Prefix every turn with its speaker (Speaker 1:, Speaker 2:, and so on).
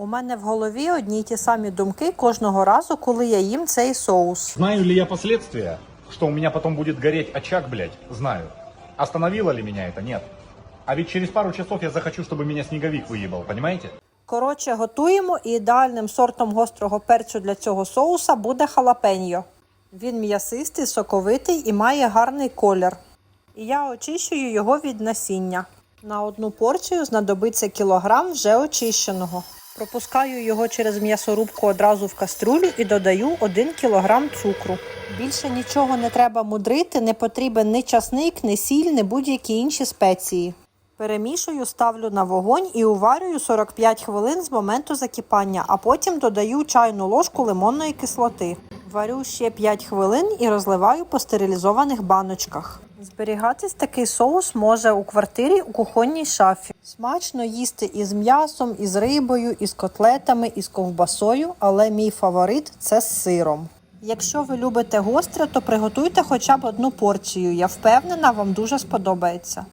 Speaker 1: У мене в голові одні й ті самі думки кожного разу, коли я їм цей соус.
Speaker 2: Знаю ли я последствия, что у меня потом будет гореть очаг, блядь? Знаю. Остановило ли меня это? Нет. А ведь через пару часов я захочу, чтобы меня снеговик выебал, понимаете?
Speaker 1: Коротше, готуємо і ідеальним сортом гострого перцю для цього соуса буде халапеньо. Він м'ясистий, соковитий і має гарний колір. І я очищую його від насіння. На одну порцію знадобиться кілограм вже очищеного. Пропускаю його через м'ясорубку одразу в каструлю і додаю 1 кілограм цукру. Більше нічого не треба мудрити, не потрібен ні часник, ні сіль, ні будь-які інші спеції. Перемішую, ставлю на вогонь і уварюю 45 хвилин з моменту закипання, а потім додаю чайну ложку лимонної кислоти. Варю ще 5 хвилин і розливаю по стерилізованих баночках. Зберігатись такий соус може у квартирі у кухонній шафі. Смачно їсти із м'ясом, із рибою, із котлетами, із ковбасою, але мій фаворит це з сиром. Якщо ви любите гостре, то приготуйте хоча б одну порцію. Я впевнена, вам дуже сподобається.